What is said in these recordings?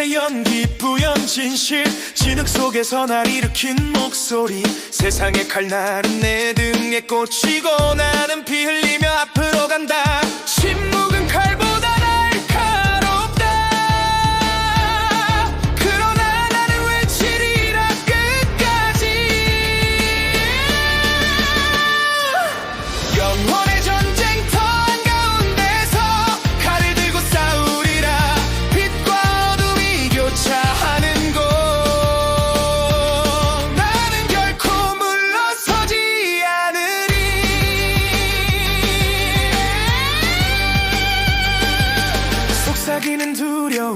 태연기 부연 진실. 진흙 속에서 날 일으킨 목소리. 세상의 칼날은 내 등에 꽂히고 나는 피 흘리며 앞으로 간다.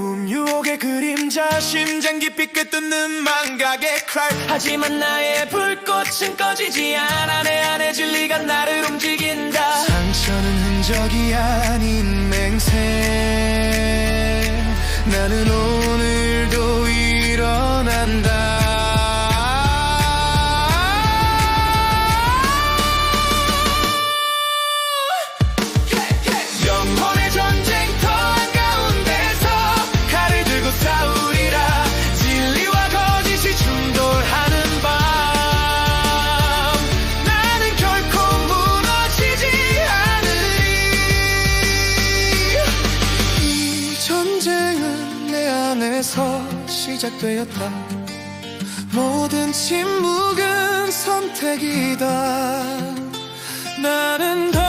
두려움 유혹의 그림자 심장 깊이 꿰뚫는 망각의 칼. 하지만 나의 불꽃은 꺼지지 않아 내 안의 진리가 나를 움직인다. 상처는 흔적이 아닌 맹세. 나는 오 시작되었다. 모든 침묵은 선택이다. 나는 더